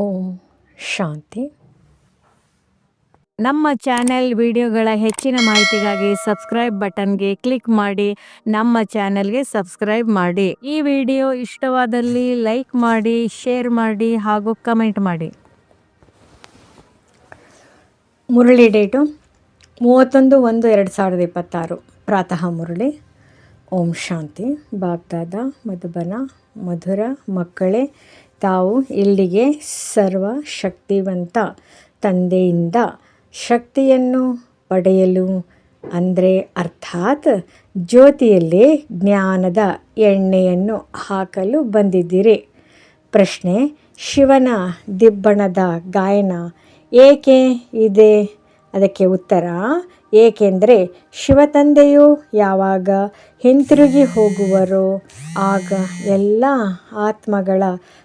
ಓಂ ಶಾಂತಿ. ನಮ್ಮ ಚಾನೆಲ್ ವಿಡಿಯೋಗಳ ಹೆಚ್ಚಿನ ಮಾಹಿತಿಗಾಗಿ ಸಬ್ಸ್ಕ್ರೈಬ್ ಬಟನ್ಗೆ ಕ್ಲಿಕ್ ಮಾಡಿ ನಮ್ಮ ಚಾನೆಲ್ಗೆ ಸಬ್ಸ್ಕ್ರೈಬ್ ಮಾಡಿ. ಈ ವಿಡಿಯೋ ಇಷ್ಟವಾದಲ್ಲಿ ಲೈಕ್ ಮಾಡಿ ಶೇರ್ ಮಾಡಿ ಹಾಗೂ ಕಮೆಂಟ್ ಮಾಡಿ. ಮುರಳಿ ಡೇಟು ಮೂವತ್ತೊಂದು ಒಂದು ಎರಡು ಸಾವಿರದ ಇಪ್ಪತ್ತಾರು. ಪ್ರಾತಃ ಮುರಳಿ. ಓಂ ಶಾಂತಿ. ಬಾಗ್ದಾದ ಮಧುಬನ ಮಧುರ ಮಕ್ಕಳೇ ತಾವು ಇಲ್ಲಿಗೆ ಸರ್ವ ಶಕ್ತಿವಂತ ತಂದೆಯಿಂದ ಶಕ್ತಿಯನ್ನು ಪಡೆಯಲು ಅಂದರೆ ಅರ್ಥಾತ್ ಜ್ಯೋತಿಯಲ್ಲಿ ಜ್ಞಾನದ ಎಣ್ಣೆಯನ್ನು ಹಾಕಲು ಬಂದಿದ್ದೀರಿ. ಪ್ರಶ್ನೆ, ಶಿವನ ದಿಬ್ಬಣದ ಗಾಯನ ಏಕೆ ಇದೆ? ಅದಕ್ಕೆ ಉತ್ತರ ಏಕೆಂದರೆ ಶಿವತಂದೆಯು ಯಾವಾಗ ಹಿಂತಿರುಗಿ ಹೋಗುವರೋ, ಆಗ ಎಲ್ಲ ಆತ್ಮಗಳ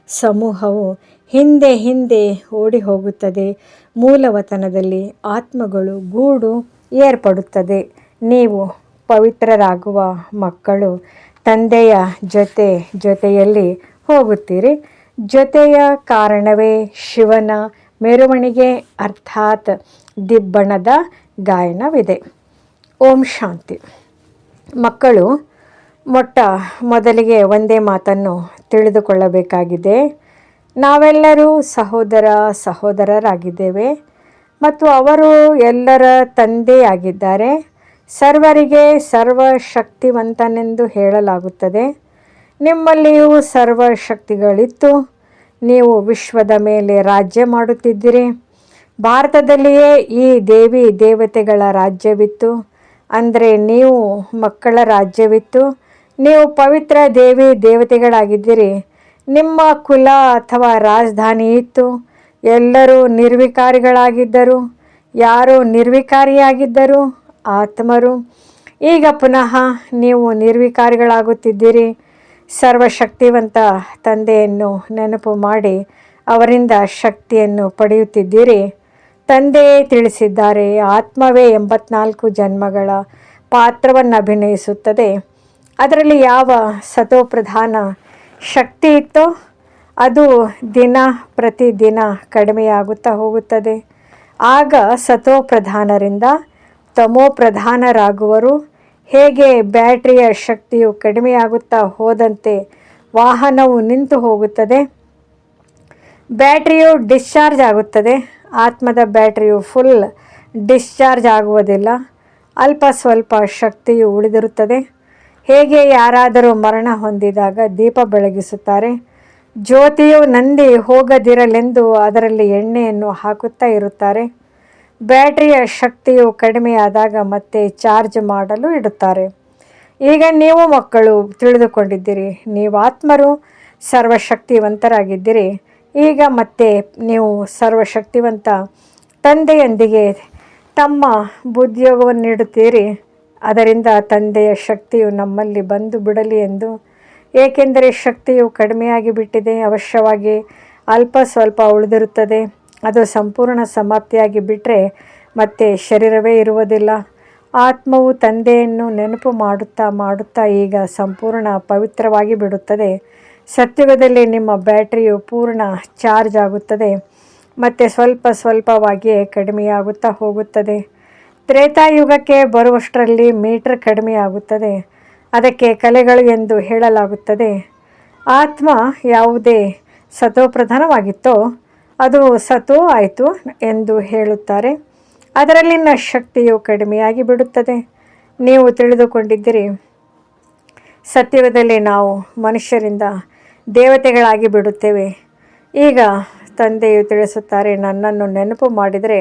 ಸಮೂಹವು ಹಿಂದೆ ಹಿಂದೆ ಓಡಿ ಹೋಗುತ್ತದೆ ಮೂಲವತನದಲ್ಲಿ ಆತ್ಮಗಳು ಗೂಡು ಏರ್ಪಡುತ್ತದೆ. ನೀವು ಪವಿತ್ರರಾಗುವ ಮಕ್ಕಳು ತಂದೆಯ ಜೊತೆ ಜೊತೆಯಲ್ಲಿ ಹೋಗುತ್ತೀರಿ. ಜೊತೆಯ ಕಾರಣವೇ ಶಿವನ ಮೆರವಣಿಗೆ, ಅರ್ಥಾತ್ ದಿಬ್ಬಣದ ಗಾಯನವಿದೆ. ಓಂ ಶಾಂತಿ. ಮಕ್ಕಳು, ಮೊಟ್ಟ ಮೊದಲಿಗೆ ಒಂದೇ ಮಾತನ್ನು ತಿಳಿದುಕೊಳ್ಳಬೇಕಾಗಿದೆ. ನಾವೆಲ್ಲರೂ ಸಹೋದರ ಸಹೋದರರಾಗಿದ್ದೇವೆ ಮತ್ತು ಅವರು ಎಲ್ಲರ ತಂದೆಯಾಗಿದ್ದಾರೆ. ಸರ್ವರಿಗೆ ಸರ್ವಶಕ್ತಿವಂತನೆಂದು ಹೇಳಲಾಗುತ್ತದೆ. ನಿಮ್ಮಲ್ಲಿಯೂ ಸರ್ವಶಕ್ತಿಗಳಿತ್ತು. ನೀವು ವಿಶ್ವದ ಮೇಲೆ ರಾಜ್ಯ ಮಾಡುತ್ತಿದ್ದಿರಿ. ಭಾರತದಲ್ಲಿಯೇ ಈ ದೇವಿ ದೇವತೆಗಳ ರಾಜ್ಯವಿತ್ತು. ಅಂದರೆ ನೀವು ಮಕ್ಕಳ ರಾಜ್ಯವಿತ್ತು. ನೀವು ಪವಿತ್ರ ದೇವಿ ದೇವತೆಗಳಾಗಿದ್ದೀರಿ. ನಿಮ್ಮ ಕುಲ ಅಥವಾ ರಾಜಧಾನಿ ಇತ್ತು. ಎಲ್ಲರೂ ನಿರ್ವಿಕಾರಿಗಳಾಗಿದ್ದರು. ಯಾರು ನಿರ್ವಿಕಾರಿಯಾಗಿದ್ದರು? ಆತ್ಮರು. ಈಗ ಪುನಃ ನೀವು ನಿರ್ವಿಕಾರಿಗಳಾಗುತ್ತಿದ್ದೀರಿ. ಸರ್ವಶಕ್ತಿವಂತ ತಂದೆಯನ್ನು ನೆನಪು ಮಾಡಿ ಅವರಿಂದ ಶಕ್ತಿಯನ್ನು ಪಡೆಯುತ್ತಿದ್ದೀರಿ. ತಂದೆಯೇ ತಿಳಿಸಿದ್ದಾರೆ. ಆತ್ಮವೇ ಎಂಬತ್ನಾಲ್ಕು ಜನ್ಮಗಳ ಪಾತ್ರವನ್ನು ಅಭಿನಯಿಸುತ್ತದೆ. ಅದರಲ್ಲಿ ಯಾವ ಸತೋಪ್ರಧಾನ ಶಕ್ತಿ ಇತ್ತೋ ಅದು ದಿನ ಪ್ರತಿದಿನ ಕಡಿಮೆಯಾಗುತ್ತಾ ಹೋಗುತ್ತದೆ. ಆಗ ಸತೋಪ್ರಧಾನರಿಂದ ತಮೋಪ್ರಧಾನರಾಗುವರು. ಹೇಗೆ ಬ್ಯಾಟ್ರಿಯ ಶಕ್ತಿಯು ಕಡಿಮೆಯಾಗುತ್ತಾ ಹೋದಂತೆ ವಾಹನವು ನಿಂತು ಹೋಗುತ್ತದೆ. ಬ್ಯಾಟ್ರಿಯು ಡಿಸ್ಚಾರ್ಜ್ ಆಗುತ್ತದೆ. ಆತ್ಮದ ಬ್ಯಾಟ್ರಿಯು ಫುಲ್ ಡಿಸ್ಚಾರ್ಜ್ ಆಗುವುದಿಲ್ಲ. ಅಲ್ಪ ಸ್ವಲ್ಪ ಶಕ್ತಿಯು ಉಳಿದಿರುತ್ತದೆ. ಹೇಗೆ ಯಾರಾದರೂ ಮರಣ ಹೊಂದಿದಾಗ ದೀಪ ಬೆಳಗಿಸುತ್ತಾರೆ. ಜ್ಯೋತಿಯು ನಂದಿ ಹೋಗದಿರಲೆಂದು ಅದರಲ್ಲಿ ಎಣ್ಣೆಯನ್ನು ಹಾಕುತ್ತಾ ಇರುತ್ತಾರೆ. ಬ್ಯಾಟ್ರಿಯ ಶಕ್ತಿಯು ಕಡಿಮೆಯಾದಾಗ ಮತ್ತೆ ಚಾರ್ಜ್ ಮಾಡಲು ಇಡುತ್ತಾರೆ. ಈಗ ನೀವು ಮಕ್ಕಳು ತಿಳಿದುಕೊಂಡಿದ್ದೀರಿ. ನೀವು ಆತ್ಮರು, ಸರ್ವಶಕ್ತಿವಂತರಾಗಿದ್ದೀರಿ. ಈಗ ಮತ್ತೆ ನೀವು ಸರ್ವಶಕ್ತಿವಂತ ತಂದೆಯೊಂದಿಗೆ ತಮ್ಮ ಬುದ್ಧಿಯೋಗವನ್ನು ನೀಡುತ್ತೀರಿ. ಅದರಿಂದ ತಂದೆಯ ಶಕ್ತಿಯು ನಮ್ಮಲ್ಲಿ ಬಂದು ಬಿಡಲಿ ಎಂದು. ಏಕೆಂದರೆ ಶಕ್ತಿಯು ಕಡಿಮೆಯಾಗಿ ಬಿಟ್ಟಿದೆ. ಅವಶ್ಯವಾಗಿ ಅಲ್ಪ ಸ್ವಲ್ಪ ಉಳಿದಿರುತ್ತದೆ. ಅದು ಸಂಪೂರ್ಣ ಸಮಾಪ್ತಿಯಾಗಿ ಬಿಟ್ಟರೆ ಮತ್ತೆ ಶರೀರವೇ ಇರುವುದಿಲ್ಲ. ಆತ್ಮವು ತಂದೆಯನ್ನು ನೆನಪು ಮಾಡುತ್ತಾ ಮಾಡುತ್ತಾ ಈಗ ಸಂಪೂರ್ಣ ಪವಿತ್ರವಾಗಿ ಬಿಡುತ್ತದೆ. ಸತ್ಯುಗದಲ್ಲಿ ನಿಮ್ಮ ಬ್ಯಾಟ್ರಿಯು ಪೂರ್ಣ ಚಾರ್ಜ್ ಆಗುತ್ತದೆ, ಮತ್ತು ಸ್ವಲ್ಪ ಸ್ವಲ್ಪವಾಗಿಯೇ ಕಡಿಮೆಯಾಗುತ್ತಾ ಹೋಗುತ್ತದೆ. ತ್ರೇತಾಯುಗಕ್ಕೆ ಬರುವಷ್ಟರಲ್ಲಿ ಮೀಟರ್ ಕಡಿಮೆಯಾಗುತ್ತದೆ. ಅದಕ್ಕೆ ಕಲೆಗಳು ಎಂದು ಹೇಳಲಾಗುತ್ತದೆ. ಆತ್ಮ ಯಾವುದೇ ಸತೋಪ್ರಧಾನವಾಗಿತ್ತೋ ಅದು ಸತೋ ಆಯಿತು ಎಂದು ಹೇಳುತ್ತಾರೆ. ಅದರಲ್ಲಿನ ಶಕ್ತಿಯು ಕಡಿಮೆಯಾಗಿ ಬಿಡುತ್ತದೆ. ನೀವು ತಿಳಿದುಕೊಂಡಿದ್ದೀರಿ. ಸತ್ಯದಲ್ಲಿ ನಾವು ಮನುಷ್ಯರಿಂದ ದೇವತೆಗಳಾಗಿ ಬಿಡುತ್ತೇವೆ. ಈಗ ತಂದೆಯು ತಿಳಿಸುತ್ತಾರೆ, ನನ್ನನ್ನು ನೆನಪು ಮಾಡಿದರೆ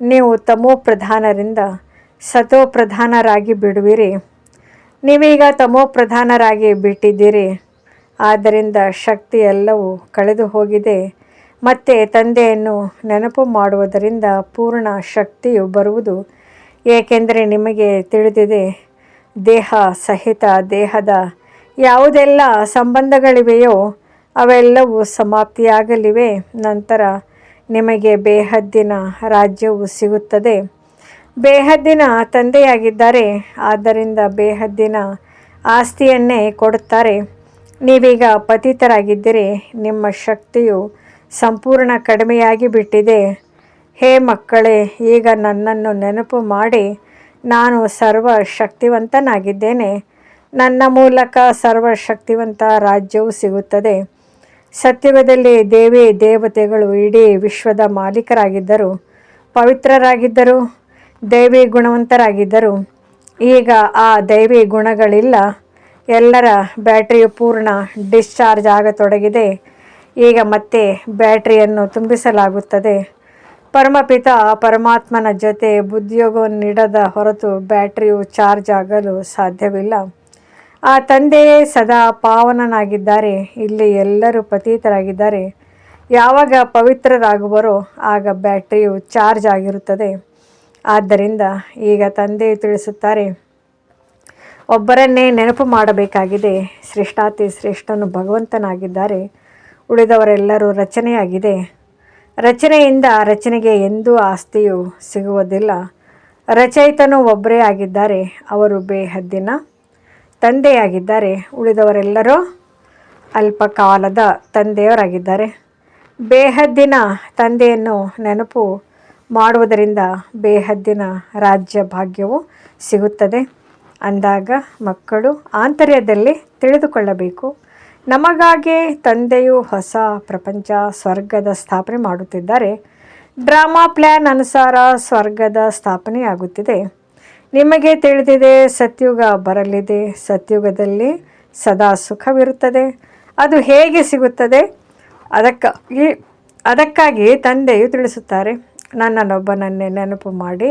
ನೀವು ತಮೋ ಪ್ರಧಾನರಿಂದ ಸತೋ ಪ್ರಧಾನರಾಗಿ ಬಿಡುವಿರಿ. ನೀವೀಗ ತಮೋ ಪ್ರಧಾನರಾಗಿ ಬಿಟ್ಟಿದ್ದೀರಿ. ಆದ್ದರಿಂದ ಶಕ್ತಿ ಎಲ್ಲವೂ ಕಳೆದು ಹೋಗಿದೆ ಮತ್ತೆ ತಂದೆಯನ್ನು ನೆನಪು ಮಾಡುವುದರಿಂದ ಪೂರ್ಣ ಶಕ್ತಿಯು ಬರುವುದು ಏಕೆಂದರೆ ನಿಮಗೆ ತಿಳಿದಿದೆ, ದೇಹ ಸಹಿತ ದೇಹದ ಯಾವುದೆಲ್ಲ ಸಂಬಂಧಗಳಿವೆಯೋ ಅವೆಲ್ಲವೂ ಸಮಾಪ್ತಿಯಾಗಲಿವೆ. ನಂತರ ನಿಮಗೆ ಬೇಹದ್ದಿನ ರಾಜ್ಯವು ಸಿಗುತ್ತದೆ. ಬೇಹದ್ದಿನ ತಂದೆಯಾಗಿದ್ದಾರೆ. ಆದ್ದರಿಂದ ಬೇಹದ್ದಿನ ಆಸ್ತಿಯನ್ನೇ ಕೊಡುತ್ತಾರೆ. ನೀವೀಗ ಪತಿತರಾಗಿದ್ದರೆ. ನಿಮ್ಮ ಶಕ್ತಿಯು ಸಂಪೂರ್ಣ ಕಡಿಮೆಯಾಗಿ ಬಿಟ್ಟಿದೆ. ಹೇ ಮಕ್ಕಳೇ, ಈಗ ನನ್ನನ್ನು ನೆನಪು ಮಾಡಿ. ನಾನು ಸರ್ವ ಶಕ್ತಿವಂತನಾಗಿದ್ದೇನೆ ನನ್ನ ಮೂಲಕ ಸರ್ವಶಕ್ತಿವಂತ ರಾಜ್ಯವು ಸಿಗುತ್ತದೆ. ಸತ್ಯವದಲ್ಲಿ ದೇವಿ ದೇವತೆಗಳು ಇಡೀ ವಿಶ್ವದ ಮಾಲೀಕರಾಗಿದ್ದರು. ಪವಿತ್ರರಾಗಿದ್ದರು. ದೈವಿ ಗುಣವಂತರಾಗಿದ್ದರು. ಈಗ ಆ ದೈವಿ ಗುಣಗಳಿಲ್ಲ. ಎಲ್ಲರ ಬ್ಯಾಟ್ರಿಯು ಪೂರ್ಣ ಡಿಸ್ಚಾರ್ಜ್ ಆಗತೊಡಗಿದೆ. ಈಗ ಮತ್ತೆ ಬ್ಯಾಟ್ರಿಯನ್ನು ತುಂಬಿಸಲಾಗುತ್ತದೆ. ಪರಮಪಿತ ಪರಮಾತ್ಮನ ಜೊತೆ ಬುದ್ಧಿಯೋಗವನ್ನು ನೀಡದ ಹೊರತು ಬ್ಯಾಟ್ರಿಯು ಚಾರ್ಜ್ ಆಗಲು ಸಾಧ್ಯವಿಲ್ಲ. ಆ ತಂದೆಯೇ ಸದಾ ಪಾವನನಾಗಿದ್ದಾರೆ. ಇಲ್ಲಿ ಎಲ್ಲರೂ ಪತೀತರಾಗಿದ್ದಾರೆ. ಯಾವಾಗ ಪವಿತ್ರರಾಗುವರೋ ಆಗ ಬ್ಯಾಟ್ರಿಯು ಚಾರ್ಜ್ ಆಗಿರುತ್ತದೆ. ಆದ್ದರಿಂದ ಈಗ ತಂದೆ ತಿಳಿಸುತ್ತಾರೆ, ಒಬ್ಬರನ್ನೇ ನೆನಪು ಮಾಡಬೇಕಾಗಿದೆ. ಶ್ರೇಷ್ಠಾತಿ ಶ್ರೇಷ್ಠನು ಭಗವಂತನಾಗಿದ್ದಾರೆ. ಉಳಿದವರೆಲ್ಲರೂ ರಚನೆಯಾಗಿದೆ. ರಚನೆಯಿಂದ ರಚನೆಗೆ ಎಂದೂ ಆಸ್ತಿಯು ಸಿಗುವುದಿಲ್ಲ. ರಚಯಿತನು ಒಬ್ಬರೇ ಆಗಿದ್ದಾರೆ. ಅವರು ಬೇಹದ್ದಿನ ತಂದೆಯಾಗಿದ್ದಾರೆ. ಉಳಿದವರೆಲ್ಲರೂ ಅಲ್ಪಕಾಲದ ತಂದೆಯವರಾಗಿದ್ದಾರೆ. ಬೇಹದ್ದಿನ ತಂದೆಯನ್ನು ನೆನಪು ಮಾಡುವುದರಿಂದ ಬೇಹದ್ದಿನ ರಾಜ್ಯ ಭಾಗ್ಯವು ಸಿಗುತ್ತದೆ. ಅಂದಾಗ ಮಕ್ಕಳು ಆಂತರ್ಯದಲ್ಲಿ ತಿಳಿದುಕೊಳ್ಳಬೇಕು. ನಮಗಾಗಿ ತಂದೆಯು ಹೊಸ ಪ್ರಪಂಚ, ಸ್ವರ್ಗದ ಸ್ಥಾಪನೆ ಮಾಡುತ್ತಿದ್ದಾರೆ. ಡ್ರಾಮಾ ಪ್ಲ್ಯಾನ್ ಅನುಸಾರ ಸ್ವರ್ಗದ ಸ್ಥಾಪನೆಯಾಗುತ್ತಿದೆ. ನಿಮಗೆ ತಿಳಿದಿದೆ, ಸತ್ಯುಗ ಬರಲಿದೆ. ಸತ್ಯುಗದಲ್ಲಿ ಸದಾ ಸುಖವಿರುತ್ತದೆ. ಅದು ಹೇಗೆ ಸಿಗುತ್ತದೆ? ಅದಕ್ಕಾಗಿ ಅದಕ್ಕಾಗಿ ತಂದೆಯು ತಿಳಿಸುತ್ತಾರೆ, ನನ್ನನ್ನೊಬ್ಬನನ್ನೇ ನೆನಪು ಮಾಡಿ,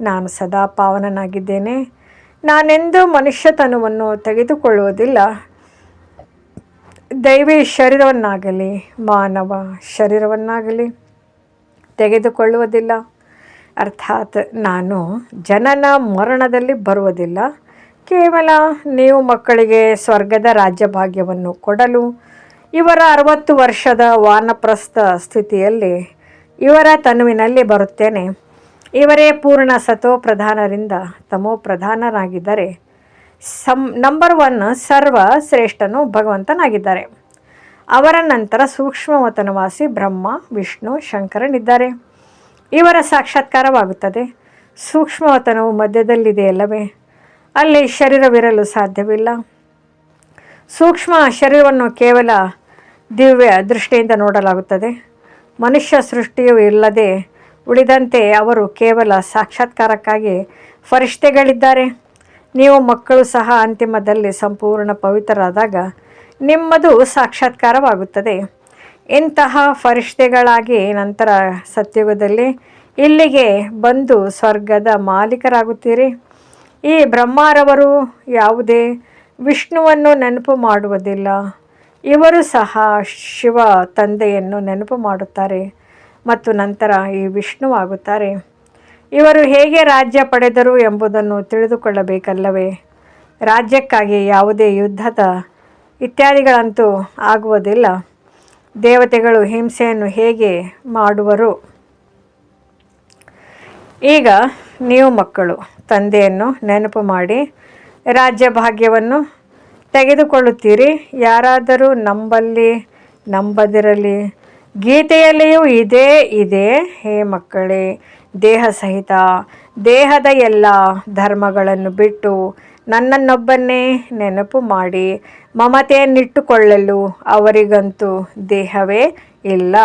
ನಾನು ಸದಾ ಪಾವನನಾಗಿದ್ದೇನೆ. ನಾನೆಂದೂ ಮನುಷ್ಯತನವನ್ನು ತೆಗೆದುಕೊಳ್ಳುವುದಿಲ್ಲ. ದೈವಿ ಶರೀರವನ್ನಾಗಲಿ, ಮಾನವ ಶರೀರವನ್ನಾಗಲಿ ತೆಗೆದುಕೊಳ್ಳುವುದಿಲ್ಲ. ಅರ್ಥಾತ್ ನಾನು ಜನನ ಮರಣದಲ್ಲಿ ಬರುವುದಿಲ್ಲ. ಕೇವಲ ನೀವು ಮಕ್ಕಳಿಗೆ ಸ್ವರ್ಗದ ರಾಜ್ಯಭಾಗ್ಯವನ್ನು ಕೊಡಲು, ಇವರ ಅರವತ್ತು ವರ್ಷದ ವಾನಪ್ರಸ್ಥ ಸ್ಥಿತಿಯಲ್ಲಿ ಇವರ ತನುವಿನಲ್ಲಿ ಬರುತ್ತೇನೆ. ಇವರೇ ಪೂರ್ಣ ಸತೋ ಪ್ರಧಾನರಿಂದ ತಮೋ ಪ್ರಧಾನರಾಗಿದ್ದರೆ, ಸಂ, ನಂಬರ್ ಒನ್ ಸರ್ವ ಶ್ರೇಷ್ಠನು ಭಗವಂತನಾಗಿದ್ದಾರೆ. ಅವರ ನಂತರ ಸೂಕ್ಷ್ಮವತನವಾಸಿ ಬ್ರಹ್ಮ, ವಿಷ್ಣು, ಶಂಕರನಿದ್ದಾರೆ. ಇವರ ಸಾಕ್ಷಾತ್ಕಾರವಾಗುತ್ತದೆ. ಸೂಕ್ಷ್ಮವತನವು ಮಧ್ಯದಲ್ಲಿದೆಯಲ್ಲವೇ ಅಲ್ಲಿ ಶರೀರವಿರಲು ಸಾಧ್ಯವಿಲ್ಲ. ಸೂಕ್ಷ್ಮ ಶರೀರವನ್ನು ಕೇವಲ ದಿವ್ಯ ದೃಷ್ಟಿಯಿಂದ ನೋಡಲಾಗುತ್ತದೆ. ಮನುಷ್ಯ ಸೃಷ್ಟಿಯೂ ಇಲ್ಲದೆ ಉಳಿದಂತೆ ಅವರು ಕೇವಲ ಸಾಕ್ಷಾತ್ಕಾರಕ್ಕಾಗಿ ಫರಿಷ್ಠೆಗಳಿದ್ದಾರೆ ನೀವು ಮಕ್ಕಳು ಸಹ ಅಂತಿಮದಲ್ಲಿ ಸಂಪೂರ್ಣ ಪವಿತ್ರರಾದಾಗ ನಿಮ್ಮದು ಸಾಕ್ಷಾತ್ಕಾರವಾಗುತ್ತದೆ. ಇಂತಹ ಫರಿಷ್ಠೆಗಳಾಗಿ ನಂತರ ಸತ್ಯುಗದಲ್ಲಿ ಇಲ್ಲಿಗೆ ಬಂದು ಸ್ವರ್ಗದ ಮಾಲೀಕರಾಗುತ್ತೀರಿ. ಈ ಬ್ರಹ್ಮಾರವರು ಯಾವುದೇ ವಿಷ್ಣುವನ್ನು ನೆನಪು ಮಾಡುವುದಿಲ್ಲ. ಇವರು ಸಹ ಶಿವ ತಂದೆಯನ್ನು ನೆನಪು ಮಾಡುತ್ತಾರೆ ಮತ್ತು ನಂತರ ಈ ವಿಷ್ಣುವಾಗುತ್ತಾರೆ ಇವರು ಹೇಗೆ ರಾಜ್ಯ ಪಡೆದರು ಎಂಬುದನ್ನು ತಿಳಿದುಕೊಳ್ಳಬೇಕಲ್ಲವೇ? ರಾಜ್ಯಕ್ಕಾಗಿ ಯಾವುದೇ ಯುದ್ಧದ ಇತ್ಯಾದಿಗಳಂತೂ ಆಗುವುದಿಲ್ಲ. ದೇವತೆಗಳು ಹಿಂಸೆಯನ್ನು ಹೇಗೆ ಮಾಡುವರು? ಈಗ ನೀವು ಮಕ್ಕಳು, ತಂದೆಯನ್ನು ನೆನಪು ಮಾಡಿ ರಾಜ್ಯ ಭಾಗ್ಯವನ್ನು ತೆಗೆದುಕೊಳ್ಳುತ್ತೀರಿ. ಯಾರಾದರೂ ನಂಬಲ್ಲಿ, ನಂಬದಿರಲಿ, ಗೀತೆಯಲ್ಲಿಯೂ ಇದೇ, ಇದೆ, ಹೇ ಮಕ್ಕಳೇ, ದೇಹ ಸಹಿತ ದೇಹದ ಎಲ್ಲ ಧರ್ಮಗಳನ್ನು ಬಿಟ್ಟು ನನ್ನನ್ನೊಬ್ಬನ್ನೇ ನೆನಪು ಮಾಡಿ ಮಮತೆಯನ್ನಿಟ್ಟುಕೊಳ್ಳಲು ಅವರಿಗಂತೂ ದೇಹವೇ ಇಲ್ಲ.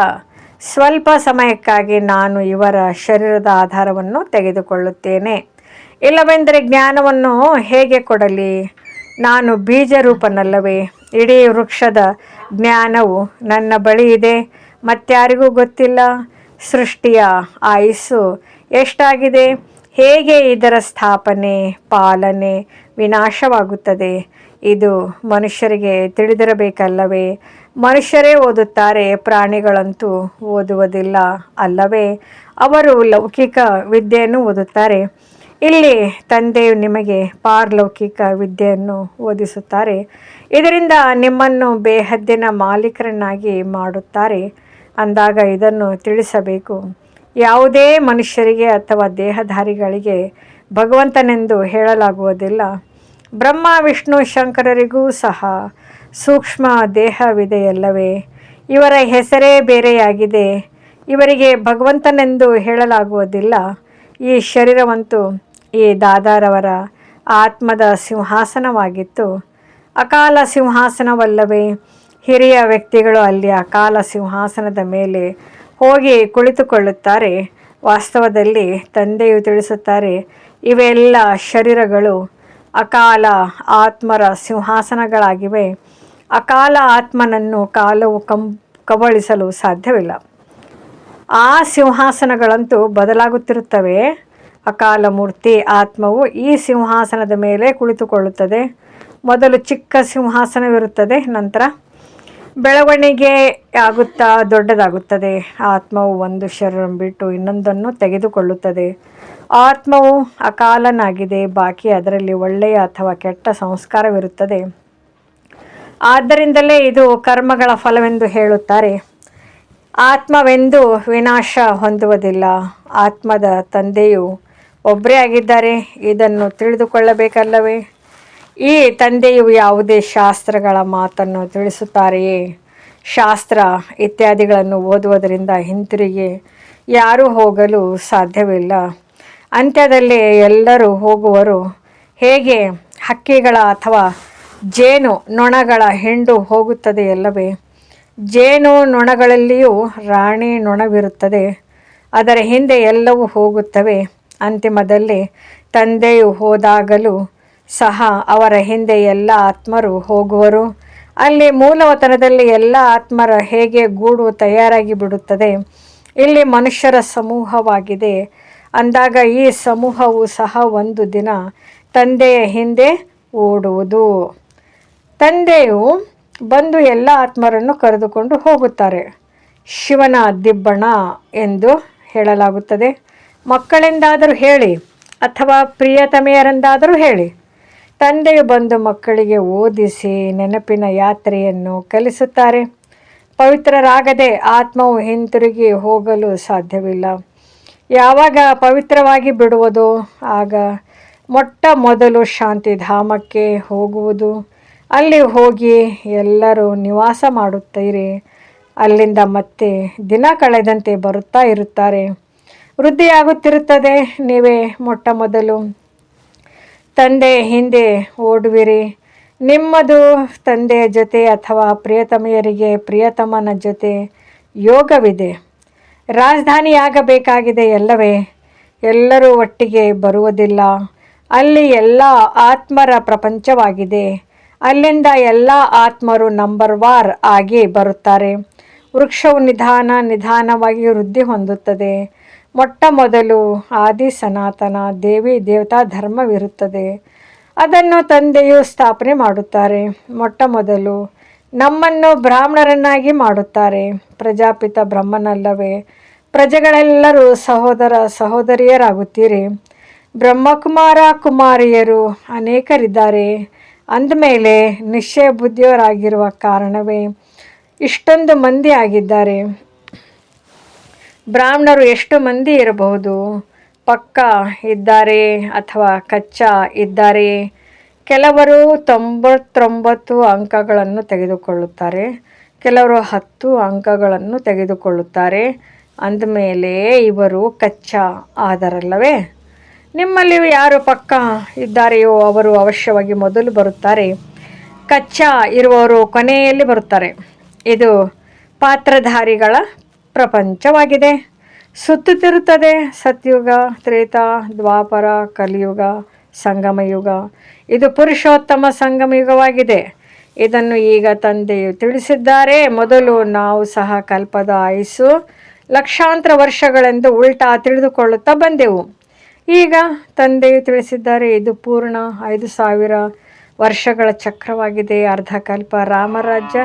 ಸ್ವಲ್ಪ ಸಮಯಕ್ಕಾಗಿ ನಾನು ಇವರ ಶರೀರದ ಆಧಾರವನ್ನು ತೆಗೆದುಕೊಳ್ಳುತ್ತೇನೆ. ಇಲ್ಲವೆಂದರೆ ಜ್ಞಾನವನ್ನು ಹೇಗೆ ಕೊಡಲಿ? ನಾನು ಬೀಜರೂಪನಲ್ಲವೇ? ಇಡೀ ವೃಕ್ಷದ ಜ್ಞಾನವು ನನ್ನ ಬಳಿ ಇದೆ. ಮತ್ತಾರಿಗೂ ಗೊತ್ತಿಲ್ಲ. ಸೃಷ್ಟಿಯ ಆಯಸ್ಸು ಎಷ್ಟಾಗಿದೆ? ಹೇಗೆ ಇದರ ಸ್ಥಾಪನೆ, ಪಾಲನೆ ವಿನಾಶವಾಗುತ್ತದೆ. ಇದು ಮನುಷ್ಯರಿಗೆ ತಿಳಿದಿರಬೇಕಲ್ಲವೇ? ಮನುಷ್ಯರೇ ಓದುತ್ತಾರೆ, ಪ್ರಾಣಿಗಳಂತೂ ಓದುವುದಿಲ್ಲ ಅಲ್ಲವೇ? ಅವರು ಲೌಕಿಕ ವಿದ್ಯೆಯನ್ನು ಓದುತ್ತಾರೆ. ಇಲ್ಲಿ ತಂದೆಯು ನಿಮಗೆ ಪಾರ್ಲೌಕಿಕ ವಿದ್ಯೆಯನ್ನು ಓದಿಸುತ್ತಾರೆ. ಇದರಿಂದ ನಿಮ್ಮನ್ನು ಬೇಹದ್ದಿನ ಮಾಲೀಕರನ್ನಾಗಿ ಮಾಡುತ್ತಾರೆ. ಅಂದಾಗ ಇದನ್ನು ತಿಳಿಸಬೇಕು. ಯಾವುದೇ ಮನುಷ್ಯರಿಗೆ ಅಥವಾ ದೇಹಧಾರಿಗಳಿಗೆ ಭಗವಂತನೆಂದು ಹೇಳಲಾಗುವುದಿಲ್ಲ. ಬ್ರಹ್ಮ, ವಿಷ್ಣು, ಶಂಕರರಿಗೂ ಸಹ ಸೂಕ್ಷ್ಮ ದೇಹವಿದೆಯಲ್ಲವೇ? ಇವರ ಹೆಸರೇ ಬೇರೆಯಾಗಿದೆ. ಇವರಿಗೆ ಭಗವಂತನೆಂದು ಹೇಳಲಾಗುವುದಿಲ್ಲ. ಈ ಶರೀರವಂತೂ ಈ ದಾದಾರವರ ಆತ್ಮದ ಸಿಂಹಾಸನವಾಗಿತ್ತು. ಅಕಾಲ ಸಿಂಹಾಸನವಲ್ಲವೇ? ಹಿರಿಯ ವ್ಯಕ್ತಿಗಳು ಅಲ್ಲಿ ಅಕಾಲ ಸಿಂಹಾಸನದ ಮೇಲೆ ಹೋಗಿ ಕುಳಿತುಕೊಳ್ಳುತ್ತಾರೆ. ವಾಸ್ತವದಲ್ಲಿ ತಂದೆಯು ತಿಳಿಸುತ್ತಾರೆ, ಇವೆಲ್ಲ ಶರೀರಗಳು ಅಕಾಲ ಆತ್ಮರ ಸಿಂಹಾಸನಗಳಾಗಿವೆ. ಅಕಾಲ ಆತ್ಮನನ್ನು ಕಾಲವು ಕಂ ಕಬಳಿಸಲು ಸಾಧ್ಯವಿಲ್ಲ. ಆ ಸಿಂಹಾಸನಗಳಂತೂ ಬದಲಾಗುತ್ತಿರುತ್ತವೆ. ಅಕಾಲ ಮೂರ್ತಿ ಆತ್ಮವು ಈ ಸಿಂಹಾಸನದ ಮೇಲೆ ಕುಳಿತುಕೊಳ್ಳುತ್ತದೆ. ಮೊದಲು ಚಿಕ್ಕ ಸಿಂಹಾಸನವಿರುತ್ತದೆ, ನಂತರ ಬೆಳವಣಿಗೆ ಆಗುತ್ತಾ ದೊಡ್ಡದಾಗುತ್ತದೆ. ಆತ್ಮವು ಒಂದು ಶರೀರ ಬಿಟ್ಟು ಇನ್ನೊಂದನ್ನು ತೆಗೆದುಕೊಳ್ಳುತ್ತದೆ. ಆತ್ಮವು ಅಕಾಲನಾಗಿದೆ, ಬಾಕಿ ಅದರಲ್ಲಿ ಒಳ್ಳೆಯ ಅಥವಾ ಕೆಟ್ಟ ಸಂಸ್ಕಾರವಿರುತ್ತದೆ. ಆದ್ದರಿಂದಲೇ ಇದು ಕರ್ಮಗಳ ಫಲವೆಂದು ಹೇಳುತ್ತಾರೆ. ಆತ್ಮವೆಂದು ವಿನಾಶ ಹೊಂದುವುದಿಲ್ಲ. ಆತ್ಮದ ತಂದೆಯು ಒಬ್ಬರೇ ಆಗಿದ್ದಾರೆ, ಇದನ್ನು ತಿಳಿದುಕೊಳ್ಳಬೇಕಲ್ಲವೇ? ಈ ತಂದೆಯು ಯಾವುದೇ ಶಾಸ್ತ್ರಗಳ ಮಾತನ್ನು ತಿಳಿಸುತ್ತಾರೆಯೇ? ಶಾಸ್ತ್ರ ಇತ್ಯಾದಿಗಳನ್ನು ಓದುವುದರಿಂದ ಹಿಂತಿರುಗಿ ಯಾರೂ ಹೋಗಲು ಸಾಧ್ಯವಿಲ್ಲ. ಅಂತ್ಯದಲ್ಲಿ ಎಲ್ಲರೂ ಹೋಗುವರು. ಹೇಗೆ ಹಕ್ಕಿಗಳ ಅಥವಾ ಜೇನು ನೊಣಗಳ ಹೆಂಡು ಹೋಗುತ್ತದೆ ಎಲ್ಲವೇ ಜೇನು ನೊಣಗಳಲ್ಲಿಯೂ ರಾಣಿ ನೊಣವಿರುತ್ತದೆ. ಅದರ ಹಿಂದೆ ಎಲ್ಲವೂ ಹೋಗುತ್ತವೆ. ಅಂತಿಮದಲ್ಲಿ ತಂದೆಯು ಹೋದಾಗಲೂ ಸಹ ಅವರ ಹಿಂದೆ ಎಲ್ಲ ಆತ್ಮರು ಹೋಗುವರು. ಅಲ್ಲಿ ಮೂಲವತನದಲ್ಲಿ ಎಲ್ಲ ಆತ್ಮರ ಹೇಗೆ ಗೂಡು ತಯಾರಾಗಿ ಬಿಡುತ್ತದೆ ಇಲ್ಲಿ ಮನುಷ್ಯರ ಸಮೂಹವಾಗಿದೆ. ಅಂದಾಗ ಈ ಸಮೂಹವು ಸಹ ಒಂದು ದಿನ ತಂದೆಯ ಹಿಂದೆ ಓಡುವುದು. ತಂದೆಯು ಬಂದು ಎಲ್ಲ ಆತ್ಮರನ್ನು ಕರೆದುಕೊಂಡು ಹೋಗುತ್ತಾರೆ. ಶಿವನ ದಿಬ್ಬಣ ಎಂದು ಹೇಳಲಾಗುತ್ತದೆ. ಮಕ್ಕಳೆಂದಾದರೂ ಹೇಳಿ, ಅಥವಾ ಪ್ರಿಯತಮೆಯರೆಂದಾದರೂ ಹೇಳಿ. ತಂದೆಯು ಬಂದು ಮಕ್ಕಳಿಗೆ ಓದಿಸಿ ನೆನಪಿನ ಯಾತ್ರೆಯನ್ನು ಕಲಿಸುತ್ತಾರೆ. ಪವಿತ್ರರಾಗದೆ ಆತ್ಮವು ಹಿಂತಿರುಗಿ ಹೋಗಲು ಸಾಧ್ಯವಿಲ್ಲ. ಯಾವಾಗ ಪವಿತ್ರವಾಗಿ ಬಿಡುವುದೋ? ಆಗ ಮೊಟ್ಟ ಮೊದಲು ಶಾಂತಿಧಾಮಕ್ಕೆ ಹೋಗುವುದು. ಅಲ್ಲಿ ಹೋಗಿ ಎಲ್ಲರೂ ನಿವಾಸ ಮಾಡುತ್ತೀರಿ. ಅಲ್ಲಿಂದ ಮತ್ತೆ ದಿನ ಕಳೆದಂತೆ ಬರುತ್ತಾ ಇರುತ್ತಾರೆ. ವೃದ್ಧಿಯಾಗುತ್ತಿರುತ್ತದೆ ನೀವೇ ಮೊಟ್ಟ ಮೊದಲು. ತಂದೆ ಹಿಂದೆ ಓಡುವಿರಿ. ನಿಮ್ಮದು ತಂದೆಯ ಜೊತೆ ಅಥವಾ ಪ್ರಿಯತಮೆಯರಿಗೆ ಪ್ರಿಯತಮನ ಜೊತೆ ಯೋಗವಿದೆ. ರಾಜಧಾನಿಯಾಗಬೇಕಾಗಿದೆ ಎಲ್ಲವೇ? ಎಲ್ಲರೂ ಒಟ್ಟಿಗೆ ಬರುವುದಿಲ್ಲ. ಅಲ್ಲಿ ಎಲ್ಲ ಆತ್ಮರ ಪ್ರಪಂಚವಾಗಿದೆ. ಅಲ್ಲಿಂದ ಎಲ್ಲ ಆತ್ಮರು ನಂಬರ್ ವಾರ್ ಆಗಿ ಬರುತ್ತಾರೆ. ವೃಕ್ಷವು ನಿಧಾನ, ನಿಧಾನವಾಗಿ ವೃದ್ಧಿ ಹೊಂದುತ್ತದೆ. ಮೊಟ್ಟ ಮೊದಲು ಆದಿ ಸನಾತನ ದೇವಿ ದೇವತಾ ಧರ್ಮವಿರುತ್ತದೆ. ಅದನ್ನು ತಂದೆಯು ಸ್ಥಾಪನೆ ಮಾಡುತ್ತಾರೆ. ಮೊಟ್ಟ ಮೊದಲು ನಮ್ಮನ್ನು ಬ್ರಾಹ್ಮಣರನ್ನಾಗಿ ಮಾಡುತ್ತಾರೆ. ಪ್ರಜಾಪಿತ ಬ್ರಹ್ಮನಲ್ಲವೇ? ಪ್ರಜೆಗಳೆಲ್ಲರೂ ಸಹೋದರ ಸಹೋದರಿಯರಾಗುತ್ತೀರಿ. ಬ್ರಹ್ಮಕುಮಾರ ಕುಮಾರಿಯರು ಅನೇಕರಿದ್ದಾರೆ. ಅಂದಮೇಲೆ ನಿಶ್ಚಯ ಬುದ್ಧಿಯವರಾಗಿರುವ ಕಾರಣವೇ ಇಷ್ಟೊಂದು ಮಂದಿ ಆಗಿದ್ದಾರೆ. ಬ್ರಾಹ್ಮಣರು ಎಷ್ಟು ಮಂದಿ ಇರಬಹುದು? ಪಕ್ಕ ಇದ್ದಾರೆ ಅಥವಾ ಕಚ್ಚಾ ಇದ್ದಾರೆ? ಕೆಲವರು ತೊಂಬತ್ತೊಂಬತ್ತು ಅಂಕಗಳನ್ನು ತೆಗೆದುಕೊಳ್ಳುತ್ತಾರೆ. ಕೆಲವರು ಹತ್ತು ಅಂಕಗಳನ್ನು ತೆಗೆದುಕೊಳ್ಳುತ್ತಾರೆ. ಅಂದಮೇಲೆ ಇವರು ಕಚ್ಚಾ ಆದರಲ್ಲವೇ? ನಿಮ್ಮಲ್ಲಿ ಯಾರು ಪಕ್ಕ? ಇದ್ದಾರೆಯೋ ಅವರು ಅವಶ್ಯವಾಗಿ ಮೊದಲು ಬರುತ್ತಾರೆ. ಕಚ್ಚಾ ಇರುವವರು ಕೊನೆಯಲ್ಲಿ ಬರುತ್ತಾರೆ. ಇದು ಪಾತ್ರಧಾರಿಗಳ ಪ್ರಪಂಚವಾಗಿದೆ. ಸುತ್ತುತ್ತಿರುತ್ತದೆ ಸತ್ಯುಗ, ತ್ರೇತ, ದ್ವಾಪರ, ಕಲಿಯುಗ, ಸಂಗಮಯುಗ. ಇದು ಪುರುಷೋತ್ತಮ ಸಂಗಮಯುಗವಾಗಿದೆ. ಇದನ್ನು ಈಗ ತಂದೆಯು ತಿಳಿಸಿದ್ದಾರೆ. ಮೊದಲು ನಾವು ಸಹ ಕಲ್ಪದ ಆಯುಸ್ಸು ಲಕ್ಷಾಂತರ ವರ್ಷಗಳೆಂದು ಉಲ್ಟಾ ತಿಳಿದುಕೊಳ್ಳುತ್ತಾ ಬಂದೆವು. ಈಗ ತಂದೆಯು ತಿಳಿಸಿದ್ದಾರೆ, ಇದು ಪೂರ್ಣ ಐದು ಸಾವಿರ ವರ್ಷಗಳ ಚಕ್ರವಾಗಿದೆ, ಅರ್ಧಕಲ್ಪ ರಾಮರಾಜ್ಯ,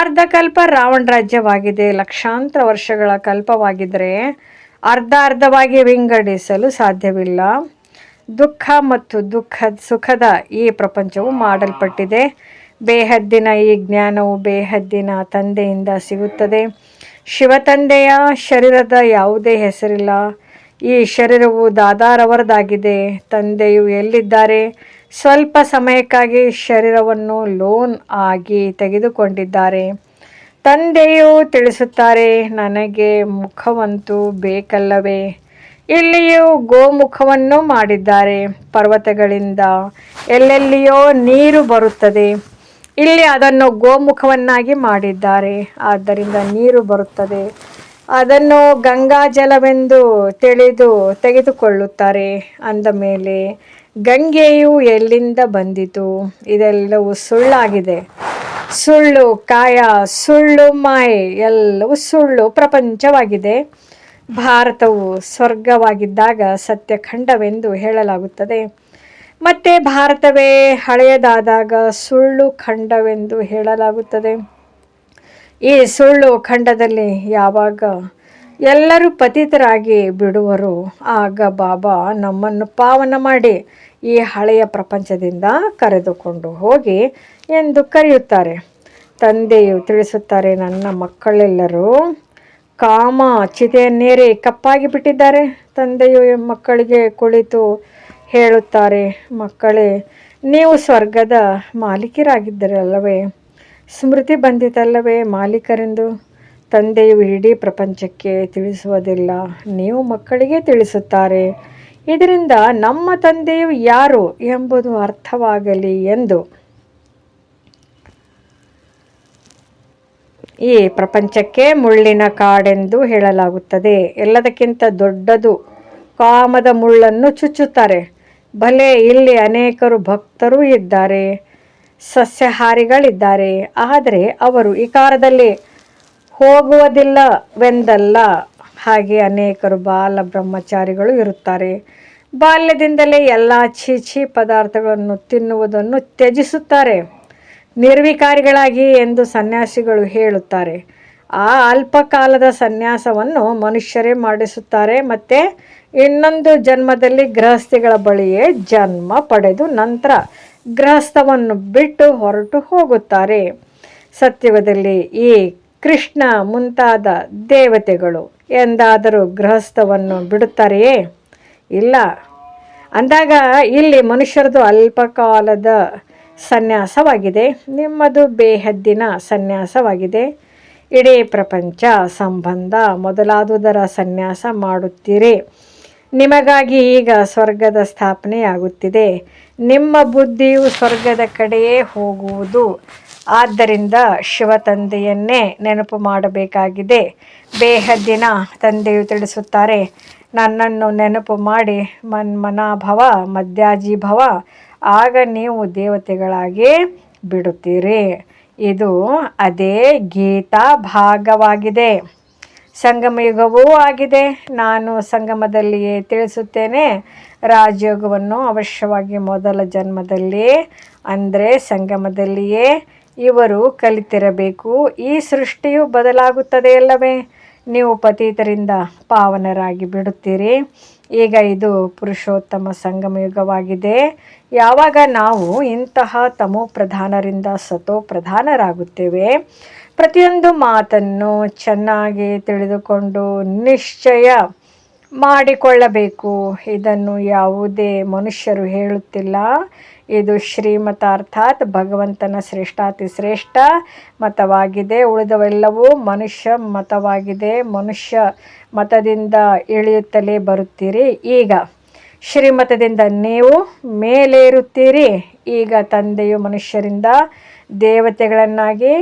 ಅರ್ಧಕಲ್ಪ ರಾವಣ ರಾಜ್ಯವಾಗಿದೆ. ಲಕ್ಷಾಂತರ ವರ್ಷಗಳ ಕಲ್ಪವಾಗಿದ್ದರೆ ಅರ್ಧ ಅರ್ಧವಾಗಿ ವಿಂಗಡಿಸಲು ಸಾಧ್ಯವಿಲ್ಲ. ದುಃಖ ಮತ್ತು ದುಃಖ ಸುಖದ ಈ ಪ್ರಪಂಚವು ಮಾಡಲ್ಪಟ್ಟಿದೆ. ಬೇಹದ್ದಿನ ಈ ಜ್ಞಾನವು ಬೇಹದ್ದಿನ ತಂದೆಯಿಂದ ಸಿಗುತ್ತದೆ. ಶಿವತಂದೆಯ ಶರೀರದ ಯಾವುದೇ ಹೆಸರಿಲ್ಲ. ಈ ಶರೀರವು ದಾದಾರವರದಾಗಿದೆ. ತಂದೆಯು ಎಲ್ಲಿದ್ದಾರೆ? ಸ್ವಲ್ಪ ಸಮಯಕ್ಕಾಗಿ ಶರೀರವನ್ನು ಲೋನ್ ಆಗಿ ತೆಗೆದುಕೊಂಡಿದ್ದಾರೆ. ತಂದೆಯು ತಿಳಿಸುತ್ತಾರೆ, ನನಗೆ ಮುಖವಂತೂ ಬೇಕಲ್ಲವೇ? ಇಲ್ಲಿಯೂ ಗೋಮುಖವನ್ನು ಮಾಡಿದ್ದಾರೆ. ಪರ್ವತಗಳಿಂದ ಎಲ್ಲೆಲ್ಲಿಯೋ ನೀರು ಬರುತ್ತದೆ. ಇಲ್ಲಿ ಅದನ್ನು ಗೋಮುಖವನ್ನಾಗಿ ಮಾಡಿದ್ದಾರೆ. ಆದ್ದರಿಂದ ನೀರು ಬರುತ್ತದೆ. ಅದನ್ನು ಗಂಗಾ ಜಲವೆಂದು ತಿಳಿದು ತೆಗೆದುಕೊಳ್ಳುತ್ತಾರೆ. ಅಂದ ಮೇಲೆ, ಗಂಗೆಯು ಎಲ್ಲಿಂದ ಬಂದಿತು? ಇದೆಲ್ಲವೂ ಸುಳ್ಳಾಗಿದೆ. ಸುಳ್ಳು ಕಾಯ, ಸುಳ್ಳು ಮಾಯೆ, ಎಲ್ಲವೂ ಸುಳ್ಳು ಪ್ರಪಂಚವಾಗಿದೆ. ಭಾರತವು ಸ್ವರ್ಗವಾಗಿದ್ದಾಗ ಸತ್ಯಖಂಡವೆಂದು ಹೇಳಲಾಗುತ್ತದೆ. ಮತ್ತೆ ಭಾರತವೇ ಹಳೆಯದಾದಾಗ ಸುಳ್ಳು ಖಂಡವೆಂದು ಹೇಳಲಾಗುತ್ತದೆ. ಈ ಸುಳ್ಳು ಖಂಡದಲ್ಲಿ ಯಾವಾಗ ಎಲ್ಲರೂ ಪತಿತರಾಗಿ ಬಿಡುವರು ಆಗ ಬಾಬಾ ನಮ್ಮನ್ನು ಪಾವನ ಮಾಡಿ ಈ ಹಳೆಯ ಪ್ರಪಂಚದಿಂದ ಕರೆದುಕೊಂಡು ಹೋಗಿ ಎಂದು ಕರೆಯುತ್ತಾರೆ. ತಂದೆಯು ತಿಳಿಸುತ್ತಾರೆ, ನನ್ನ ಮಕ್ಕಳೆಲ್ಲರೂ ಕಾಮ ಚಿತೆಯನ್ನೇರಿ ಕಪ್ಪಾಗಿ ಬಿಟ್ಟಿದ್ದಾರೆ ತಂದೆಯು ಮಕ್ಕಳಿಗೆ ಕುಳಿತು ಹೇಳುತ್ತಾರೆ, ಮಕ್ಕಳೇ, ನೀವು ಸ್ವರ್ಗದ ಮಾಲೀಕರಾಗಿದ್ದರಲ್ಲವೇ? ಸ್ಮೃತಿ ಬಂದಿತಲ್ಲವೇ ಮಾಲೀಕರೆಂದು? ತಂದೆಯು ಇಡೀ ಪ್ರಪಂಚಕ್ಕೆ ತಿಳಿಸುವುದಿಲ್ಲ, ನೀವು ಮಕ್ಕಳಿಗೆ ತಿಳಿಸುತ್ತಾರೆ. ಇದರಿಂದ ನಮ್ಮ ತಂದೆಯು ಯಾರು ಎಂಬುದು ಅರ್ಥವಾಗಲಿ ಎಂದು. ಈ ಪ್ರಪಂಚಕ್ಕೆ ಮುಳ್ಳಿನ ಕಾಡೆಂದು ಹೇಳಲಾಗುತ್ತದೆ. ಎಲ್ಲದಕ್ಕಿಂತ ದೊಡ್ಡದು ಕಾಮದ ಮುಳ್ಳನ್ನು ಚುಚ್ಚುತ್ತಾರೆ. ಭಲೆ ಇಲ್ಲಿ ಅನೇಕರು ಭಕ್ತರು ಇದ್ದಾರೆ, ಸಸ್ಯಹಾರಿಗಳಿದ್ದಾರೆ. ಆದರೆ ಅವರು ಇಕಾರದಲ್ಲಿ ಕಾರದಲ್ಲಿ ಹೋಗುವುದಿಲ್ಲವೆಂದಲ್ಲ, ಹಾಗೆ ಅನೇಕರು ಬಾಲ ಬ್ರಹ್ಮಚಾರಿಗಳು ಇರುತ್ತಾರೆ. ಬಾಲ್ಯದಿಂದಲೇ ಎಲ್ಲ ಚೀಚಿ ಪದಾರ್ಥಗಳನ್ನು ತಿನ್ನುವುದನ್ನು ತ್ಯಜಿಸುತ್ತಾರೆ, ನಿರ್ವಿಕಾರಿಗಳಾಗಿ ಎಂದು ಸನ್ಯಾಸಿಗಳು ಹೇಳುತ್ತಾರೆ. ಆ ಅಲ್ಪಕಾಲದ ಸನ್ಯಾಸವನ್ನು ಮನುಷ್ಯರೇ ಮಾಡಿಸುತ್ತಾರೆ, ಮತ್ತು ಇನ್ನೊಂದು ಜನ್ಮದಲ್ಲಿ ಗೃಹಸ್ಥಿಗಳ ಬಳಿಯೇ ಜನ್ಮ ಪಡೆದು ನಂತರ ಗೃಹಸ್ಥವನ್ನು ಬಿಟ್ಟು ಹೊರಟು ಹೋಗುತ್ತಾರೆ. ಸತ್ಯದಲ್ಲಿ ಈ ಕೃಷ್ಣ ಮುಂತಾದ ದೇವತೆಗಳು ಎಂದಾದರೂ ಗೃಹಸ್ಥವನ್ನು ಬಿಡುತ್ತಾರೆಯೇ? ಇಲ್ಲ. ಅಂದಾಗ ಇಲ್ಲಿ ಮನುಷ್ಯರದು ಅಲ್ಪಕಾಲದ ಸನ್ಯಾಸವಾಗಿದೆ. ನಿಮ್ಮದು ಬೇಹದ್ದಿನ ಸನ್ಯಾಸವಾಗಿದೆ. ಇಡೀ ಪ್ರಪಂಚ ಸಂಬಂಧ ಮೊದಲಾದುದರ ಸನ್ಯಾಸ ಮಾಡುತ್ತೀರಿ. ನಿಮಗಾಗಿ ಈಗ ಸ್ವರ್ಗದ ಸ್ಥಾಪನೆಯಾಗುತ್ತಿದೆ. ನಿಮ್ಮ ಬುದ್ಧಿಯು ಸ್ವರ್ಗದ ಕಡೆಯೇ ಹೋಗುವುದು. ಆದ್ದರಿಂದ ಶಿವ ತಂದೆಯನ್ನೇ ನೆನಪು ಮಾಡಬೇಕಾಗಿದೆ. ಬೇಹದ್ದಿನ ತಂದೆಯು ತಿಳಿಸುತ್ತಾರೆ, ನನ್ನನ್ನು ನೆನಪು ಮಾಡಿ, ಮನ್ಮನಾಭವ ಭವ ಆಗ ನೀವು ದೇವತೆಗಳಾಗಿ ಬಿಡುತ್ತೀರಿ. ಇದು ಅದೇ ಗೀತಾ ಭಾಗವಾಗಿದೆ. ಸಂಗಮಯುಗವೂ ಆಗಿದೆ. ನಾನು ಸಂಗಮದಲ್ಲಿಯೇ ತಿಳಿಸುತ್ತೇನೆ, ರಾಜಯೋಗವನ್ನು ಅವಶ್ಯವಾಗಿ ಮೊದಲ ಜನ್ಮದಲ್ಲಿ, ಅಂದರೆ ಸಂಗಮದಲ್ಲಿಯೇ ಇವರು ಕಲಿತಿರಬೇಕು. ಈ ಸೃಷ್ಟಿಯು ಬದಲಾಗುತ್ತದೆಯಲ್ಲವೇ ನೀವು ಪತೀತರಿಂದ ಪಾವನರಾಗಿ ಬಿಡುತ್ತೀರಿ. ಈಗ ಇದು ಪುರುಷೋತ್ತಮ ಸಂಗಮಯುಗವಾಗಿದೆ. ಯಾವಾಗ ನಾವು ಇಂತಹ ತಮೋ ಪ್ರಧಾನರಿಂದ ಸತೋ ಪ್ರಧಾನರಾಗುತ್ತೇವೆ? ಪ್ರತಿಯೊಂದು ಮಾತನ್ನು ಚೆನ್ನಾಗಿ ತಿಳಿದುಕೊಂಡು ನಿಶ್ಚಯ ಮಾಡಿಕೊಳ್ಳಬೇಕು. ಇದನ್ನು ಯಾವುದೇ ಮನುಷ್ಯರು ಹೇಳುತ್ತಿಲ್ಲ. ಇದು ಶ್ರೀಮತ ಅರ್ಥಾತ್ ಭಗವಂತನ ಶ್ರೇಷ್ಠಾತಿ ಶ್ರೇಷ್ಠ. ಮತವಾಗಿದೆ ಉಳಿದವೆಲ್ಲವೂ ಮನುಷ್ಯ ಮತವಾಗಿದೆ. ಮನುಷ್ಯ ಮತದಿಂದ ಇಳಿಯುತ್ತಲೇ ಬರುತ್ತೀರಿ. ಈಗ ಶ್ರೀಮತದಿಂದ ನೀವು ಮೇಲೇರುತ್ತೀರಿ. ಈಗ ತಂದೆಯು ಮನುಷ್ಯರಿಂದ ದೇವತೆಗಳನ್ನಾಗಿ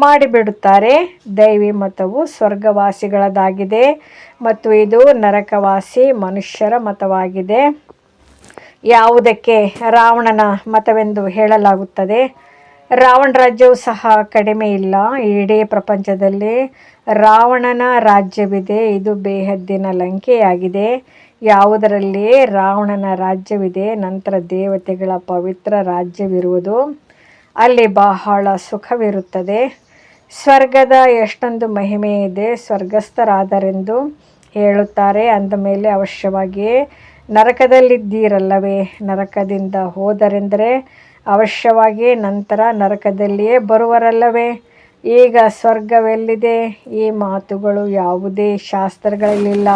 ಮಾಡಿಬಿಡುತ್ತಾರೆ. ದೈವಿ ಮತವು ಸ್ವರ್ಗವಾಸಿಗಳದಾಗಿದೆ ಮತ್ತು ಇದು ನರಕವಾಸಿ ಮನುಷ್ಯರ ಮತವಾಗಿದೆ. ಯಾವುದಕ್ಕೆ ರಾವಣನ ಮತವೆಂದು ಹೇಳಲಾಗುತ್ತದೆ? ರಾವಣ ರಾಜ್ಯವು ಸಹ ಕಡಿಮೆ ಇಲ್ಲ. ಇಡೀ ಪ್ರಪಂಚದಲ್ಲಿ ರಾವಣನ ರಾಜ್ಯವಿದೆ. ಇದು ಬೇಹದ್ದಿನ ಲಂಕೆಯಾಗಿದೆ. ಯಾವುದರಲ್ಲಿ ರಾವಣನ ರಾಜ್ಯವಿದೆ? ನಂತರ ದೇವತೆಗಳ ಪವಿತ್ರ ರಾಜ್ಯವಿರುವುದು. ಅಲ್ಲಿ ಬಹಳ ಸುಖವಿರುತ್ತದೆ. ಸ್ವರ್ಗದ ಎಷ್ಟೊಂದು ಮಹಿಮೆ ಇದೆ, ಸ್ವರ್ಗಸ್ಥರಾದರೆಂದು ಹೇಳುತ್ತಾರೆ. ಅಂದ ಮೇಲೆ ಅವಶ್ಯವಾಗಿ, ನರಕದಲ್ಲಿದ್ದೀರಲ್ಲವೇ, ನರಕದಿಂದ ಹೋದರೆಂದರೆ ಅವಶ್ಯವಾಗಿ ನಂತರ ನರಕದಲ್ಲಿಯೇ ಬರುವರಲ್ಲವೇ. ಈಗ ಸ್ವರ್ಗವೆಲ್ಲಿದೆ? ಈ ಮಾತುಗಳು ಯಾವುದೇ ಶಾಸ್ತ್ರಗಳಲ್ಲಿಲ್ಲ.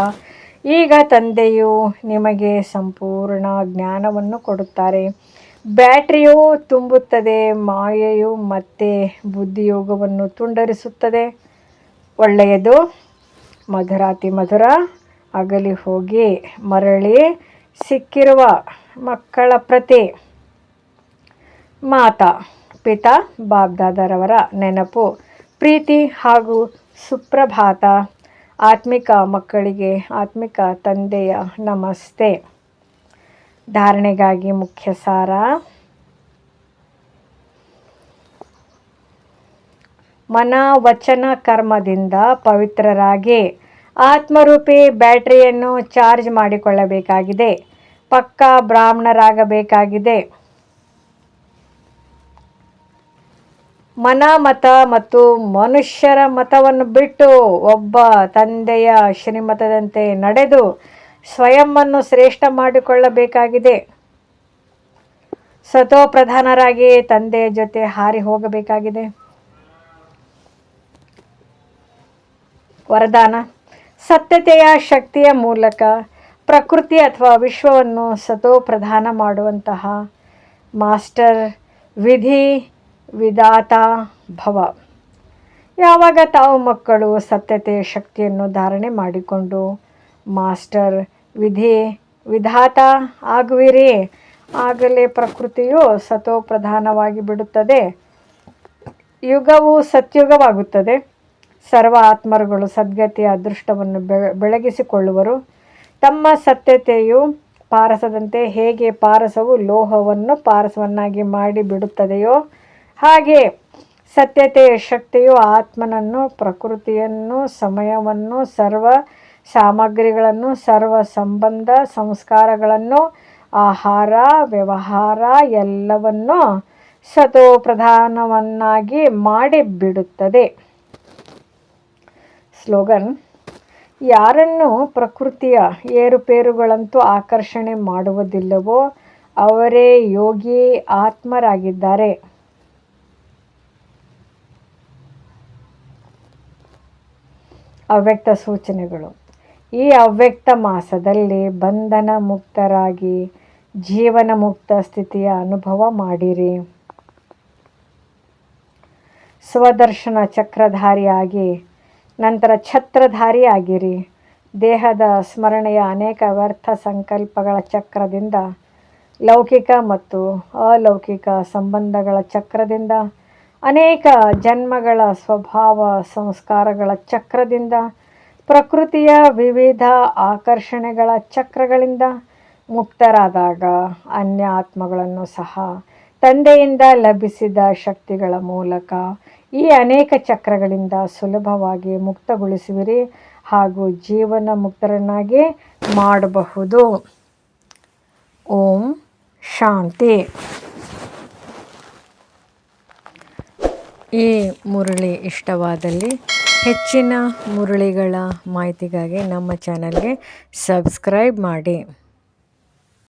ಈಗ ತಂದೆಯು ನಿಮಗೆ ಸಂಪೂರ್ಣ ಜ್ಞಾನವನ್ನು ಕೊಡುತ್ತಾರೆ. ಬ್ಯಾಟ್ರಿಯು ತುಂಬುತ್ತದೆ, ಮಾಯೆಯು ಮತ್ತೆ ಬುದ್ಧಿಯೋಗವನ್ನು ತುಂಡರಿಸುತ್ತದೆ. ಒಳ್ಳೆಯದು. ಮಧುರಾತಿ ಮಧುರ, ಅಗಲಿ ಹೋಗಿ ಮರಳಿ ಸಿಕ್ಕಿರುವ ಮಕ್ಕಳ ಪ್ರತಿ. ಮಾತಾ, ಪಿತಾ, ಬಾಬ್ದಾದರವರ ನೆನಪು, ಪ್ರೀತಿ ಹಾಗೂ ಸುಪ್ರಭಾತ. ಆತ್ಮಿಕ ಮಕ್ಕಳಿಗೆ ಆತ್ಮಿಕ ತಂದೆಯ ನಮಸ್ತೆ. ಧಾರಣೆಗಾಗಿ ಮುಖ್ಯ ಸಾರ. ಮನ ವಚನ ಕರ್ಮದಿಂದ ಪವಿತ್ರರಾಗಿ ಆತ್ಮರೂಪಿ ಬ್ಯಾಟರಿಯನ್ನು ಚಾರ್ಜ್ ಮಾಡಿಕೊಳ್ಳಬೇಕಾಗಿದೆ. ಪಕ್ಕಾ ಬ್ರಾಹ್ಮಣರಾಗಬೇಕಾಗಿದೆ. ಮನ ಮತ ಮತ್ತು ಮನುಷ್ಯರ ಮತವನ್ನು ಬಿಟ್ಟು ಒಬ್ಬ ತಂದೆಯ ಶ್ರೀಮತದಂತೆ ನಡೆದು ಸ್ವಯಂವನ್ನು ಶ್ರೇಷ್ಠ ಮಾಡಿಕೊಳ್ಳಬೇಕಾಗಿದೆ. ಸತೋ ಪ್ರಧಾನರಾಗಿ ತಂದೆ ಜೊತೆ ಹಾರಿ ಹೋಗಬೇಕಾಗಿದೆ. ವರದಾನ. ಸತ್ಯತೆಯ ಶಕ್ತಿಯ ಮೂಲಕ ಪ್ರಕೃತಿ ಅಥವಾ ವಿಶ್ವವನ್ನು ಸತೋ ಪ್ರಧಾನ ಮಾಡುವಂತಹ ಮಾಸ್ಟರ್ ವಿಧಿ ವಿಧಾತ ಭವ. ಯಾವಾಗ ತಾವು ಮಕ್ಕಳು ಸತ್ಯತೆಯ ಶಕ್ತಿಯನ್ನು ಧಾರಣೆ ಮಾಡಿಕೊಂಡು ಮಾಸ್ಟರ್ ವಿಧಿ ವಿಧಾತ ಆಗುವಿರಿ. ಆಗಲೇ ಪ್ರಕೃತಿಯು ಸತೋ ಪ್ರಧಾನವಾಗಿ ಬಿಡುತ್ತದೆ. ಯುಗವು ಸತ್ಯುಗವಾಗುತ್ತದೆ. ಸರ್ವ ಆತ್ಮರುಗಳು ಸದ್ಗತಿಯ ಅದೃಷ್ಟವನ್ನು ಬೆಳಗಿಸಿಕೊಳ್ಳುವರು. ತಮ್ಮ ಸತ್ಯತೆಯು ಪಾರಸದಂತೆ ಹೇಗೆ ಪಾರಸವು ಲೋಹವನ್ನು ಪಾರಸವನ್ನಾಗಿ ಮಾಡಿ ಬಿಡುತ್ತದೆಯೋ ಹಾಗೆ ಸತ್ಯತೆಯ ಶಕ್ತಿಯು ಆತ್ಮನನ್ನು ಪ್ರಕೃತಿಯನ್ನು ಸಮಯವನ್ನು ಸರ್ವ ಸಾಮಗ್ರಿಗಳನ್ನು, ಸರ್ವ ಸಂಬಂಧ, ಸಂಸ್ಕಾರಗಳನ್ನು, ಆಹಾರ, ವ್ಯವಹಾರ ಎಲ್ಲವನ್ನು ಸತೋ ಪ್ರಧಾನವನ್ನಾಗಿ ಮಾಡಿಬಿಡುತ್ತದೆ. ಸ್ಲೋಗನ್, ಯಾರನ್ನು ಪ್ರಕೃತಿಯ ಏರುಪೇರುಗಳಂತೂ ಆಕರ್ಷಣೆ ಮಾಡುವುದಿಲ್ಲವೋ, ಅವರೇ ಯೋಗಿ ಆತ್ಮರಾಗಿದ್ದಾರೆ. ಅವ್ಯಕ್ತ ಸೂಚನೆಗಳು. ಈ ಅವ್ಯಕ್ತ ಮಾಸದಲ್ಲಿ ಬಂಧನ ಮುಕ್ತರಾಗಿ ಜೀವನ ಮುಕ್ತ ಸ್ಥಿತಿಯ ಅನುಭವ ಮಾಡಿರಿ. ಸ್ವದರ್ಶನ ಚಕ್ರಧಾರಿಯಾಗಿ, ನಂತರ ಛತ್ರಧಾರಿಯಾಗಿರಿ. ದೇಹದ ಸ್ಮರಣೆಯ ಅನೇಕ ವ್ಯರ್ಥ ಸಂಕಲ್ಪಗಳ ಚಕ್ರದಿಂದ, ಲೌಕಿಕ ಮತ್ತು ಅಲೌಕಿಕ ಸಂಬಂಧಗಳ ಚಕ್ರದಿಂದ, ಅನೇಕ ಜನ್ಮಗಳ ಸ್ವಭಾವ ಸಂಸ್ಕಾರಗಳ ಚಕ್ರದಿಂದ ಪ್ರಕೃತಿಯ ವಿವಿಧ ಆಕರ್ಷಣೆಗಳ ಚಕ್ರಗಳಿಂದ ಮುಕ್ತರಾದಾಗ ಅನ್ಯ ಆತ್ಮಗಳನ್ನು ಸಹ ತಂದೆಯಿಂದ ಲಭಿಸಿದ ಶಕ್ತಿಗಳ ಮೂಲಕ ಈ ಅನೇಕ ಚಕ್ರಗಳಿಂದ ಸುಲಭವಾಗಿ ಮುಕ್ತಗೊಳಿಸುವಿರಿ ಹಾಗೂ ಜೀವನ ಮುಕ್ತರನ್ನಾಗಿ ಮಾಡಬಹುದು. ಓಂ ಶಾಂತಿ. ಈ ಮುರಳಿ ಇಷ್ಟವಾದಲ್ಲಿ ಹೆಚ್ಚಿನ ಮುರಳಿಗಳ ಮಾಹಿತಿಗಾಗಿ ನಮ್ಮ ಚಾನಲ್ಗೆ ಸಬ್ಸ್ಕ್ರೈಬ್ ಮಾಡಿ.